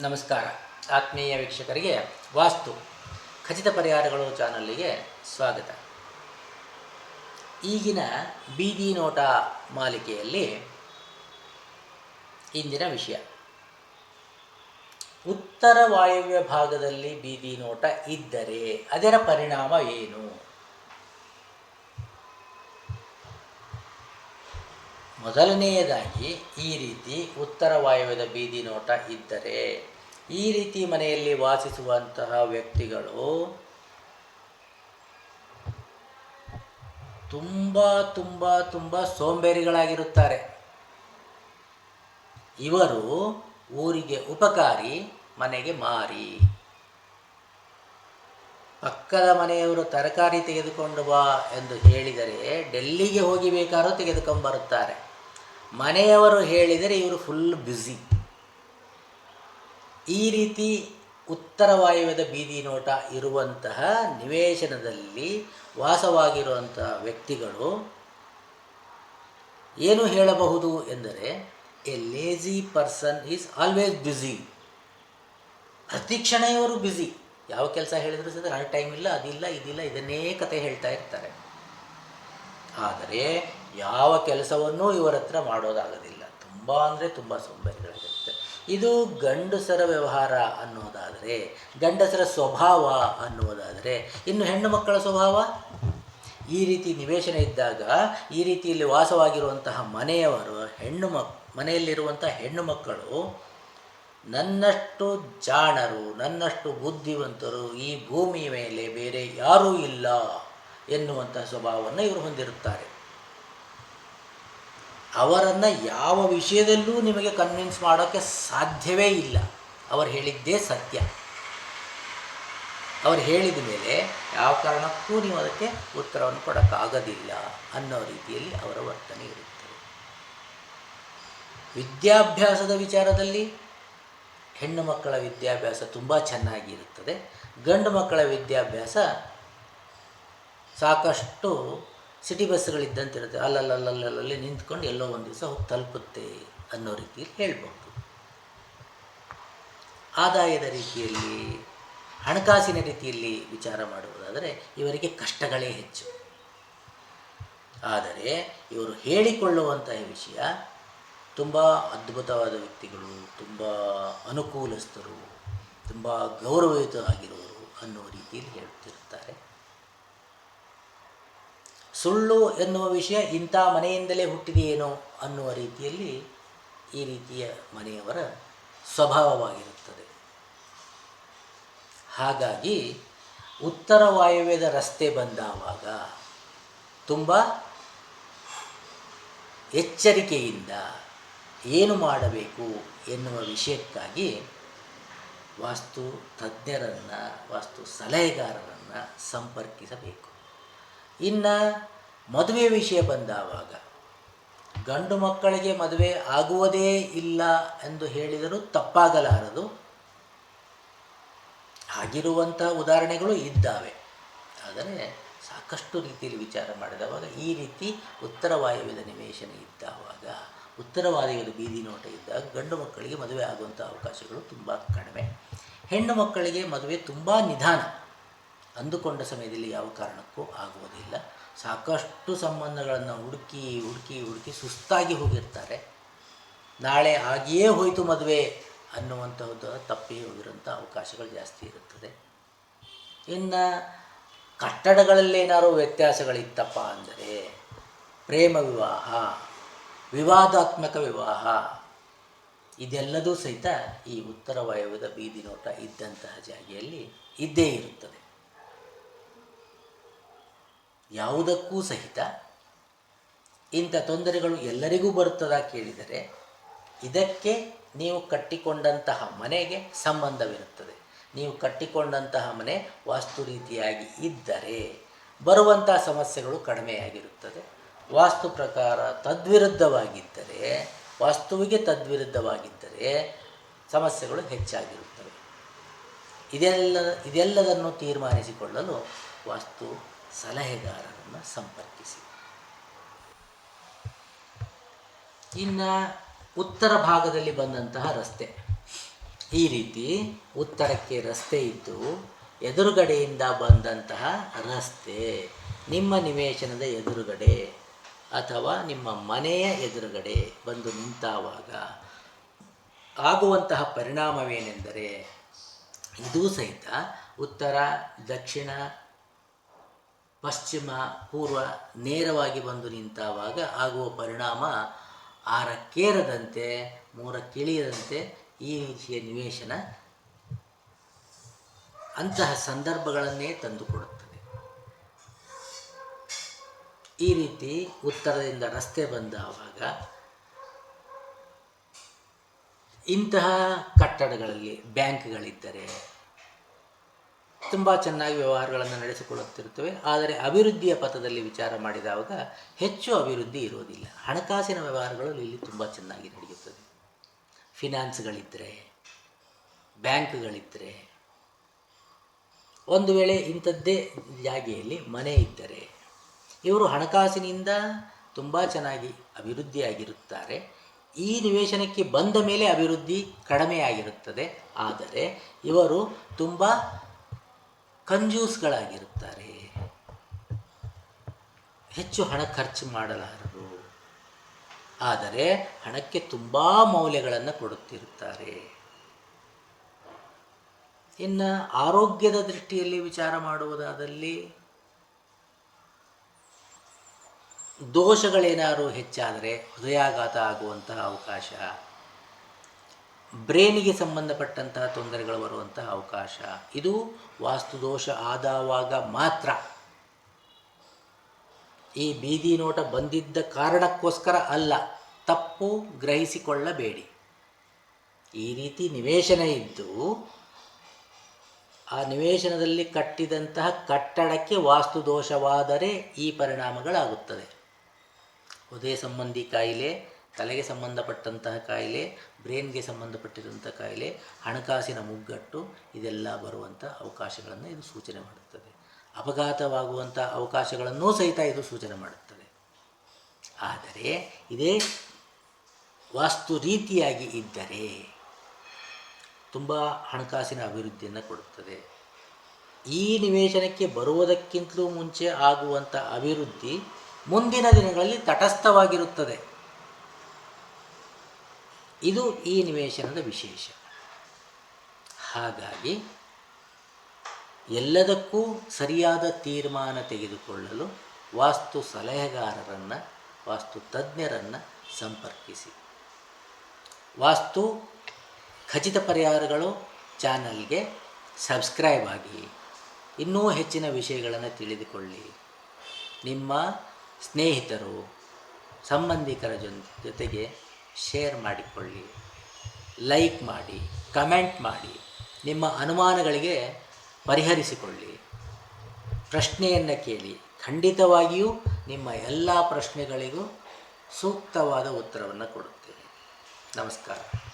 ನಮಸ್ಕಾರ. ಆತ್ಮೀಯ ವೀಕ್ಷಕರಿಗೆ ವಾಸ್ತು ಖಚಿತ ಪರಿಹಾರಗಳು ಚಾನಲ್ಲಿಗೆ ಸ್ವಾಗತ. ಈಗಿನ ಬೀದಿ ನೋಟ ಮಾಲಿಕೆಯಲ್ಲಿ ಇಂದಿನ ವಿಷಯ. ಉತ್ತರ ವಾಯುವ್ಯ ಭಾಗದಲ್ಲಿ ಬೀದಿ ನೋಟ ಇದ್ದರೆ ಅದರ ಪರಿಣಾಮ ಏನು? ಮೊದಲನೆಯದಾಗಿ ಈ ರೀತಿ ಉತ್ತರ ವಾಯುವ್ಯದ ಬೀದಿ ನೋಟ ಇದ್ದರೆ ಈ ರೀತಿ ಮನೆಯಲ್ಲಿ ವಾಸಿಸುವಂತಹ ವ್ಯಕ್ತಿಗಳು ತುಂಬ ತುಂಬ ತುಂಬ ಸೋಂಬೇರಿಗಳಾಗಿರುತ್ತಾರೆ. ಇವರು ಊರಿಗೆ ಉಪಕಾರಿ, ಮನೆಗೆ ಮಾರಿ. ಪಕ್ಕದ ಮನೆಯವರು ತರಕಾರಿ ತೆಗೆದುಕೊಂಡು ಬಾ ಎಂದು ಹೇಳಿದರೆ ಡೆಲ್ಲಿಗೆ ಹೋಗಿ ಬೇಕಾದ್ರೂ ತೆಗೆದುಕೊಂಡು ಬರುತ್ತಾರೆ. ಮನೆಯವರು ಹೇಳಿದರೆ ಇವರು ಫುಲ್ ಬ್ಯುಸಿ ಈ ರೀತಿ ಉತ್ತರ ವಾಯುವ್ಯದ ಬೀದಿ ನೋಟ ಇರುವಂತಹ ನಿವೇಶನದಲ್ಲಿ ವಾಸವಾಗಿರುವಂತಹ ವ್ಯಕ್ತಿಗಳು ಏನು ಹೇಳಬಹುದು ಎಂದರೆ a lazy person is always busy ಪ್ರತಿ ಕ್ಷಣ ಇವರು ಬ್ಯುಸಿ ಯಾವ ಕೆಲಸ ಹೇಳಿದರೂ ಸಹ, ನನಗೆ ಟೈಮ್ ಇಲ್ಲ, ಅದಿಲ್ಲ, ಇದಿಲ್ಲ, ಇದನ್ನೇ ಕತೆ ಹೇಳ್ತಾ ಇರ್ತಾರೆ. ಆದರೆ ಯಾವ ಕೆಲಸವನ್ನೂ ಇವರ ಹತ್ರ ಮಾಡೋದಾಗೋದಿಲ್ಲ. ತುಂಬ ಅಂದರೆ ತುಂಬ ಸೋಂಬೇರಿಗಳಾಗಿರುತ್ತೆ ಇದು ಗಂಡಸರ ವ್ಯವಹಾರ ಅನ್ನೋದಾದರೆ, ಗಂಡಸರ ಸ್ವಭಾವ ಅನ್ನುವುದಾದರೆ ಇನ್ನು ಹೆಣ್ಣು ಮಕ್ಕಳ ಸ್ವಭಾವ? ಈ ರೀತಿ ನಿವೇಶನ ಇದ್ದಾಗ, ಈ ರೀತಿಯಲ್ಲಿ ವಾಸವಾಗಿರುವಂತಹ ಮನೆಯವರು, ಹೆಣ್ಣು ಮಕ್, ಮನೆಯಲ್ಲಿರುವಂಥ ಹೆಣ್ಣು ಮಕ್ಕಳು, ನನ್ನಷ್ಟು ಜಾಣರು, ನನ್ನಷ್ಟು ಬುದ್ಧಿವಂತರು, ಈ ಭೂಮಿಯ ಮೇಲೆ ಬೇರೆ ಯಾರೂ ಇಲ್ಲ ಎನ್ನುವಂಥ ಸ್ವಭಾವವನ್ನು ಇವರು ಹೊಂದಿರುತ್ತಾರೆ. ಅವರನ್ನು ಯಾವ ವಿಷಯದಲ್ಲೂ ನಿಮಗೆ ಕನ್ವಿನ್ಸ್ ಮಾಡೋಕ್ಕೆ ಸಾಧ್ಯವೇ ಇಲ್ಲ. ಅವರು ಹೇಳಿದ್ದೇ ಸತ್ಯ. ಅವರು ಹೇಳಿದ ಮೇಲೆ ಯಾವ ಕಾರಣಕ್ಕೂ ನೀವು ಅದಕ್ಕೆ ಉತ್ತರವನ್ನು ಕೊಡೋಕ್ಕಾಗೋದಿಲ್ಲ ಅನ್ನೋ ರೀತಿಯಲ್ಲಿ ಅವರ ವರ್ತನೆ ಇರುತ್ತದೆ ವಿದ್ಯಾಭ್ಯಾಸದ ವಿಚಾರದಲ್ಲಿ ಹೆಣ್ಣು ಮಕ್ಕಳ ವಿದ್ಯಾಭ್ಯಾಸ ತುಂಬ ಚೆನ್ನಾಗಿರುತ್ತದೆ. ಗಂಡು ಮಕ್ಕಳ ವಿದ್ಯಾಭ್ಯಾಸ ಸಾಕಷ್ಟು ಸಿಟಿ ಬಸ್ಗಳಿದ್ದಂತೆ ಇರುತ್ತೆ ಅಲ್ಲಲ್ಲಲ್ಲಲ್ಲಲ್ಲಿ ನಿಂತ್ಕೊಂಡು ಎಲ್ಲೋ ಒಂದು ದಿವಸ ಹೋಗಿ ತಲುಪುತ್ತೆ ಅನ್ನೋ ರೀತಿಯಲ್ಲಿ ಹೇಳ್ಬೋದು ಆದಾಯದ ರೀತಿಯಲ್ಲಿ, ಹಣಕಾಸಿನ ರೀತಿಯಲ್ಲಿ ವಿಚಾರ ಮಾಡುವುದಾದರೆ ಇವರಿಗೆ ಕಷ್ಟಗಳೇ ಹೆಚ್ಚು. ಆದರೆ ಇವರು ಹೇಳಿಕೊಳ್ಳುವಂತಹ ವಿಷಯ ತುಂಬ ಅದ್ಭುತವಾದ ವ್ಯಕ್ತಿಗಳು, ತುಂಬ ಅನುಕೂಲಸ್ಥರು, ತುಂಬ ಗೌರವಯುತವಾಗಿರುವರು ಅನ್ನೋ ರೀತಿಯಲ್ಲಿ ಹೇಳುತ್ತಿರುತ್ತಾರೆ. ಸುಳ್ಳು ಎನ್ನುವ ವಿಷಯ ಇಂಥ ಮನೆಯಿಂದಲೇ ಹುಟ್ಟಿದೆಯೇನೋ ಅನ್ನುವ ರೀತಿಯಲ್ಲಿ ಈ ರೀತಿಯ ಮನೆಯವರ ಸ್ವಭಾವವಾಗಿರುತ್ತದೆ. ಹಾಗಾಗಿ ಉತ್ತರ ವಾಯುವ್ಯದ ರಸ್ತೆ ಬಂದಾವಾಗ ತುಂಬ ಎಚ್ಚರಿಕೆಯಿಂದ ಏನು ಮಾಡಬೇಕು ಎನ್ನುವ ವಿಷಯಕ್ಕಾಗಿ ವಾಸ್ತು ತಜ್ಞರನ್ನು, ವಾಸ್ತು ಸಲಹೆಗಾರರನ್ನು ಸಂಪರ್ಕಿಸಬೇಕು. ಇನ್ನು ಮದುವೆ ವಿಷಯ ಬಂದಾವಾಗ ಗಂಡು ಮಕ್ಕಳಿಗೆ ಮದುವೆ ಆಗುವುದೇ ಇಲ್ಲ ಎಂದು ಹೇಳಿದರೂ ತಪ್ಪಾಗಲಾರದು. ಆಗಿರುವಂಥ ಉದಾಹರಣೆಗಳು ಇದ್ದಾವೆ. ಆದರೆ ಸಾಕಷ್ಟು ರೀತಿಯಲ್ಲಿ ವಿಚಾರ ಮಾಡಿದವಾಗ ಈ ರೀತಿ ಉತ್ತರ ವಾಯುವ್ಯದ ನಿವೇಶನ ಇದ್ದಾವಾಗ, ಉತ್ತರ ವಾಯುವ್ಯದ ಬೀದಿ ನೋಟ ಇದ್ದಾಗ ಗಂಡು ಮಕ್ಕಳಿಗೆ ಮದುವೆ ಆಗುವಂಥ ಅವಕಾಶಗಳು ತುಂಬ ಕಡಿಮೆ. ಹೆಣ್ಣು ಮಕ್ಕಳಿಗೆ ಮದುವೆ ತುಂಬ ನಿಧಾನ. ಅಂದುಕೊಂಡ ಸಮಯದಲ್ಲಿ ಯಾವ ಕಾರಣಕ್ಕೂ ಆಗುವುದಿಲ್ಲ. ಸಾಕಷ್ಟು ಸಂಬಂಧಗಳನ್ನು ಹುಡುಕಿ ಹುಡುಕಿ ಹುಡುಕಿ ಸುಸ್ತಾಗಿ ಹೋಗಿರ್ತಾರೆ. ನಾಳೆ ಆಗಿಯೇ ಹೋಯಿತು ಮದುವೆ ಅನ್ನುವಂಥದ್ದು ತಪ್ಪಿ ಹೋಗಿರೋಂಥ ಅವಕಾಶಗಳು ಜಾಸ್ತಿ ಇರುತ್ತದೆ. ಇನ್ನು ಕಟ್ಟಡಗಳಲ್ಲೇನಾದ್ರು ವ್ಯತ್ಯಾಸಗಳಿತ್ತಪ್ಪ ಅಂದರೆ ಪ್ರೇಮ ವಿವಾಹ, ವಿವಾದಾತ್ಮಕ ವಿವಾಹ, ಇದೆಲ್ಲದೂ ಸಹಿತ ಈ ಉತ್ತರ ವಾಯುವ್ಯದ ಬೀದಿ ನೋಟ ಇದ್ದಂತಹ ಜಾಗೆಯಲ್ಲಿ ಇದ್ದೇ ಇರುತ್ತದೆ. ಯಾವುದಕ್ಕೂ ಸಹಿತ ಇಂಥ ತೊಂದರೆಗಳು ಎಲ್ಲರಿಗೂ ಬರುತ್ತದಾ ಕೇಳಿದರೆ ಇದಕ್ಕೆ ನೀವು ಕಟ್ಟಿಕೊಂಡಂತಹ ಮನೆಗೆ ಸಂಬಂಧವಿರುತ್ತದೆ. ನೀವು ಕಟ್ಟಿಕೊಂಡಂತಹ ಮನೆ ವಾಸ್ತು ರೀತಿಯಾಗಿ ಇದ್ದರೆ ಬರುವಂತಹ ಸಮಸ್ಯೆಗಳು ಕಡಿಮೆಯಾಗಿರುತ್ತದೆ. ವಾಸ್ತು ಪ್ರಕಾರ ತದ್ವಿರುದ್ಧವಾಗಿದ್ದರೆ, ವಾಸ್ತುವಿಗೆ ತದ್ವಿರುದ್ಧವಾಗಿದ್ದರೆ ಸಮಸ್ಯೆಗಳು ಹೆಚ್ಚಾಗಿರುತ್ತವೆ. ಇದೆಲ್ಲ, ಇದೆಲ್ಲದನ್ನು ತೀರ್ಮಾನಿಸಿಕೊಳ್ಳಲು ವಾಸ್ತು ಸಲಹೆಗಾರರನ್ನು ಸಂಪರ್ಕಿಸಿ. ಇನ್ನು ಉತ್ತರ ಭಾಗದಲ್ಲಿ ಬಂದಂತಹ ರಸ್ತೆ. ಈ ರೀತಿ ಉತ್ತರಕ್ಕೆ ರಸ್ತೆ ಇದ್ದು ಎದುರುಗಡೆಯಿಂದ ಬಂದಂತಹ ರಸ್ತೆ ನಿಮ್ಮ ನಿವೇಶನದ ಎದುರುಗಡೆ ಅಥವಾ ನಿಮ್ಮ ಮನೆಯ ಎದುರುಗಡೆ ಬಂದು ನಿಂತಾವಾಗ ಆಗುವಂತಹ ಪರಿಣಾಮವೇನೆಂದರೆ ಇದೂ ಸಹಿತ ಉತ್ತರ, ದಕ್ಷಿಣ ಪಶ್ಚಿಮ ಪೂರ್ವ ನೇರವಾಗಿ ಬಂದು ನಿಂತಾವಾಗ ಆಗುವ ಪರಿಣಾಮ ಆರಕ್ಕೇರದಂತೆ, ಮೂರಕ್ಕಿಳಿಯದಂತೆ ಈ ರೀತಿಯ ನಿವೇಶನ ಅಂತಹ ಸಂದರ್ಭಗಳನ್ನೇ ತಂದುಕೊಡುತ್ತದೆ. ಈ ರೀತಿ ಉತ್ತರದಿಂದ ರಸ್ತೆ ಬಂದಾವಾಗ ಇಂತಹ ಕಟ್ಟಡಗಳಲ್ಲಿ ಬ್ಯಾಂಕ್ಗಳಿದ್ದರೆ ತುಂಬ ಚೆನ್ನಾಗಿ ವ್ಯವಹಾರಗಳನ್ನು ನಡೆಸಿಕೊಳ್ಳುತ್ತಿರುತ್ತವೆ. ಆದರೆ ಅಭಿವೃದ್ಧಿಯ ಪಥದಲ್ಲಿ ವಿಚಾರ ಮಾಡಿದಾಗ ಹೆಚ್ಚು ಅಭಿವೃದ್ಧಿ ಇರುವುದಿಲ್ಲ. ಹಣಕಾಸಿನ ವ್ಯವಹಾರಗಳು ಇಲ್ಲಿ ತುಂಬ ಚೆನ್ನಾಗಿ ನಡೆಯುತ್ತದೆ. ಫಿನಾನ್ಸ್ಗಳಿದ್ದರೆ ಬ್ಯಾಂಕ್ಗಳಿದ್ದರೆ ಒಂದು ವೇಳೆ ಇಂಥದ್ದೇ ಜಾಗೆಯಲ್ಲಿ ಮನೆ ಇದ್ದರೆ, ಇವರು ಹಣಕಾಸಿನಿಂದ ತುಂಬ ಚೆನ್ನಾಗಿ ಅಭಿವೃದ್ಧಿಯಾಗಿರುತ್ತಾರೆ. ಈ ನಿವೇಶನಕ್ಕೆ ಬಂದ ಮೇಲೆ ಅಭಿವೃದ್ಧಿ ಕಡಿಮೆಯಾಗಿರುತ್ತದೆ ಆದರೆ ಇವರು ತುಂಬ ಕಂಜೂಸ್ಗಳಾಗಿರುತ್ತಾರೆ. ಹೆಚ್ಚು ಹಣ ಖರ್ಚು ಮಾಡಲಾರರು. ಆದರೆ ಹಣಕ್ಕೆ ತುಂಬ ಮೌಲ್ಯಗಳನ್ನು ಕೊಡುತ್ತಿರುತ್ತಾರೆ. ಇನ್ನು ಆರೋಗ್ಯದ ದೃಷ್ಟಿಯಲ್ಲಿ ವಿಚಾರ ಮಾಡುವುದಾದಲ್ಲಿ ದೋಷಗಳೇನಾದರೂ ಹೆಚ್ಚಾದರೆ ಹೃದಯಾಘಾತ ಆಗುವಂತಹ ಅವಕಾಶ ಬ್ರೇನಿಗೆ ಸಂಬಂಧಪಟ್ಟಂತಹ ತೊಂದರೆಗಳು ಬರುವಂತಹ ಅವಕಾಶ. ಇದು ವಾಸ್ತುದೋಷ ಆದವಾಗ ಮಾತ್ರ. ಈ ಬೀದಿ ನೋಟ ಬಂದಿದ್ದ ಕಾರಣಕ್ಕೋಸ್ಕರ ಅಲ್ಲ, ತಪ್ಪು ಗ್ರಹಿಸಿಕೊಳ್ಳಬೇಡಿ. ಈ ರೀತಿ ನಿವೇಶನ ಇದ್ದು, ಆ ನಿವೇಶನದಲ್ಲಿ ಕಟ್ಟಿದಂತಹ ಕಟ್ಟಡಕ್ಕೆ ವಾಸ್ತುದೋಷವಾದರೆ ಈ ಪರಿಣಾಮಗಳಾಗುತ್ತದೆ ಹೃದಯ ಸಂಬಂಧಿ ಕಾಯಿಲೆ ತಲೆಗೆ ಸಂಬಂಧಪಟ್ಟಂತಹ ಕಾಯಿಲೆ, ಬ್ರೈನ್ಗೆ ಸಂಬಂಧಪಟ್ಟಿರುವಂಥ ಕಾಯಿಲೆ, ಹಣಕಾಸಿನ ಮುಗ್ಗಟ್ಟು, ಇದೆಲ್ಲ ಬರುವಂಥ ಅವಕಾಶಗಳನ್ನು ಇದು ಸೂಚನೆ ಮಾಡುತ್ತದೆ. ಅಪಘಾತವಾಗುವಂಥ ಅವಕಾಶಗಳನ್ನೂ ಸಹಿತ ಇದು ಸೂಚನೆ ಮಾಡುತ್ತದೆ. ಆದರೆ ಇದೇ ವಾಸ್ತು ರೀತಿಯಾಗಿ ಇದ್ದರೆ ತುಂಬ ಹಣಕಾಸಿನ ಅಭಿವೃದ್ಧಿಯನ್ನು ಕೊಡುತ್ತದೆ. ಈ ನಿವೇಶನಕ್ಕೆ ಬರುವುದಕ್ಕಿಂತಲೂ ಮುಂಚೆ ಆಗುವಂಥ ಅಭಿವೃದ್ಧಿ ಮುಂದಿನ ದಿನಗಳಲ್ಲಿ ತಟಸ್ಥವಾಗಿರುತ್ತದೆ. ಇದು ಈ ನಿವೇಶನದ ವಿಶೇಷ. ಹಾಗಾಗಿ ಎಲ್ಲದಕ್ಕೂ ಸರಿಯಾದ ತೀರ್ಮಾನ ತೆಗೆದುಕೊಳ್ಳಲು ವಾಸ್ತು ಸಲಹೆಗಾರರನ್ನು, ವಾಸ್ತು ತಜ್ಞರನ್ನು ಸಂಪರ್ಕಿಸಿ. ವಾಸ್ತು ಖಚಿತ ಪರಿಹಾರಗಳು ಚಾನಲ್ಗೆ ಸಬ್ಸ್ಕ್ರೈಬ್ ಆಗಿ. ಇನ್ನೂ ಹೆಚ್ಚಿನ ವಿಷಯಗಳನ್ನು ತಿಳಿದುಕೊಳ್ಳಿ. ನಿಮ್ಮ ಸ್ನೇಹಿತರು, ಸಂಬಂಧಿಕರ ಜೊತೆ, ಜೊತೆಗೆ ಶೇರ್ ಮಾಡಿಕೊಳ್ಳಿ ಲೈಕ್ ಮಾಡಿ ಕಮೆಂಟ್ ಮಾಡಿ, ನಿಮ್ಮ ಅನುಮಾನಗಳಿಗೆ ಪರಿಹರಿಸಿಕೊಳ್ಳಿ. ಪ್ರಶ್ನೆಯನ್ನು ಕೇಳಿ, ಖಂಡಿತವಾಗಿಯೂ ನಿಮ್ಮ ಎಲ್ಲ ಪ್ರಶ್ನೆಗಳಿಗೂ ಸೂಕ್ತವಾದ ಉತ್ತರವನ್ನು ಕೊಡುತ್ತೇನೆ. ನಮಸ್ಕಾರ.